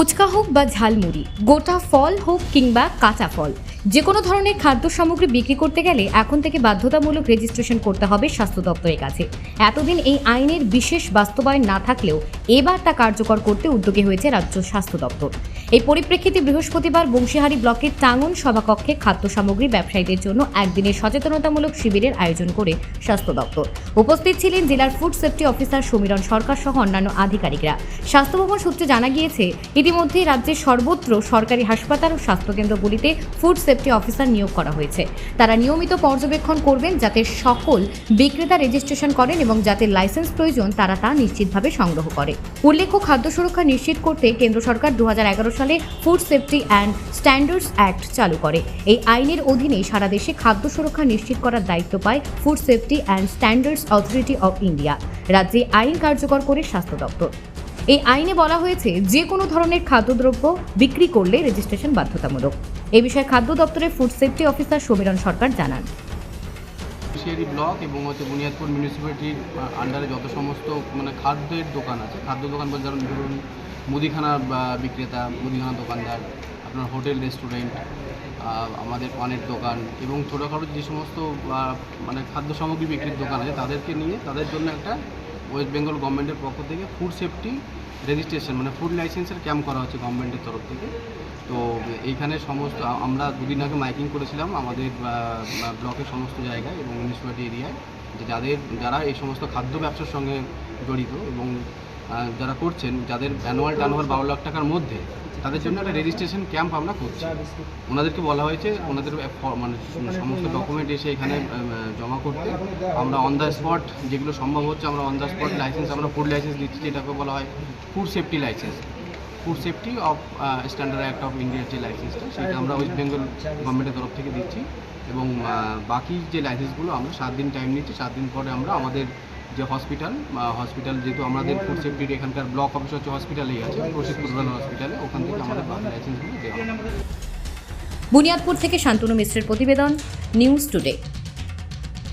ফুচকা হোক বা ঝালমুড়ি, গোটা ফল হোক কিংবা কাঁচা ফল যে কোনো ধরনের খাদ্য সামগ্রী বিক্রি করতে গেলে এখন থেকে বাধ্যতামূলক রেজিস্ট্রেশন করতে হবে স্বাস্থ্য দপ্তরের কাছে। এতদিন এই আইনের বিশেষ বাস্তবায়ন না থাকলেও এবার তা কার্যকর করতে উদ্যোগী হয়েছে রাজ্য স্বাস্থ্য দপ্তর। এই পরিপ্রেক্ষিতে বৃহস্পতিবার বংশীহারি ব্লকের টাঙ্গন সভাকক্ষে খাদ্য সামগ্রী ব্যবসায়ীদের জন্য একদিনের সচেতনতামূলক শিবিরের আয়োজন করে স্বাস্থ্য দপ্তর। উপস্থিত ছিলেন জেলার food safety officer Samiran Sarkar সহ অন্যান্য আধিকারিকরা। স্বাস্থ্য ভবন সূত্রে জানা গিয়েছে, ইতিমধ্যেই রাজ্যের সর্বত্র সরকারি হাসপাতাল ও স্বাস্থ্যকেন্দ্রগুলিতে ফুড সেফটি অফিসার নিয়োগ করা হয়েছে। তারা নিয়মিত পর্যবেক্ষণ করবেন যাতে সকল বিক্রেতা রেজিস্ট্রেশন করেন এবং যাতে লাইসেন্স প্রয়োজন তারা তা নিশ্চিতভাবে সংগ্রহ করে। উল্লেখ্য, খাদ্য সুরক্ষা নিশ্চিত করতে কেন্দ্র সরকার দু হাজার এগারো সালে food safety and standards act চালু করে। এই আইনের অধীনে সারা দেশে খাদ্য সুরক্ষা নিশ্চিত করার দায়িত্ব পায় food safety and standards authority of India রাজ্যে আইন কার্যকর করে স্বাস্থ্য দপ্তর। এই আইনে বলা হয়েছে, যে কোনো ধরনের খাদ্যদ্রব্য বিক্রি করলে রেজিস্ট্রেশন বাধ্যতামূলক। এ বিষয়ে খাদ্য দপ্তরের food safety officer Samiran Sarkar জানান। শেরি ব্লক এবং হচ্ছে বুনিয়াদপুর মিউনিসিপ্যালিটির আন্ডারে যত সমস্ত মানে খাদ্যের দোকান আছে, খাদ্য দোকান বলতে যেমন ধরুন মুদিখানার বিক্রেতা, মুদিখানা দোকানদার, আপনার হোটেল, রেস্টুরেন্ট আমাদের পানের দোকান এবং ছোটোখাটো যে সমস্ত মানে খাদ্য সামগ্রী বিক্রির দোকান আছে, তাদেরকে নিয়ে তাদের জন্য একটা ওয়েস্ট বেঙ্গল গভর্নমেন্টের পক্ষ থেকে ফুড সেফটি রেজিস্ট্রেশন মানে ফুড লাইসেন্সের ক্যাম্প করা হচ্ছে গভর্নমেন্টের তরফ থেকে। তো, এইখানে সমস্ত, আমরা দুদিন আগে মাইকিং করেছিলাম আমাদের ব্লকের সমস্ত জায়গায় এবং মিউনিসিপ্যালিটি এরিয়ায় যে যাদের, যারা এই সমস্ত খাদ্য ব্যবসার সঙ্গে জড়িত এবং যারা করছেন, যাদের অ্যানুয়াল টার্নওভার বারো লাখ টাকার মধ্যে, তাদের জন্য একটা রেজিস্ট্রেশন ক্যাম্প আমরা করছি। ওনাদেরকে বলা হয়েছে, ওনাদের মানে সমস্ত ডকুমেন্ট এসে এখানে জমা করতে। আমরা অন দ্য স্পট যেগুলো সম্ভব হচ্ছে, আমরা অন দ্য স্পট লাইসেন্স আমরা ফুড লাইসেন্স দিচ্ছি, যেটাকে বলা হয় food safety license food safety of standard act of ইন্ডিয়ার যে লাইসেন্সটা সেটা আমরা ওয়েস্ট বেঙ্গল গভর্নমেন্টের তরফ থেকে দিচ্ছি। এবং বাকি যে লাইসেন্সগুলো আমরা সাত দিন টাইম নিচ্ছি, সাত দিন পরে আমরা আমাদের যে হসপিটাল, বা হসপিটাল যেহেতু আমাদের ফুড সেফটির এখানকার ব্লক অফিস হচ্ছে হসপিটালেই আছে, প্রসিদ্ধ জেলা হসপিটালে, ওখান থেকে আমাদের লাইসেন্সগুলো দেওয়া বুনিয়াদপুর থেকে শান্তনু মিশ্রের প্রতিবেদন নিউজ টুডে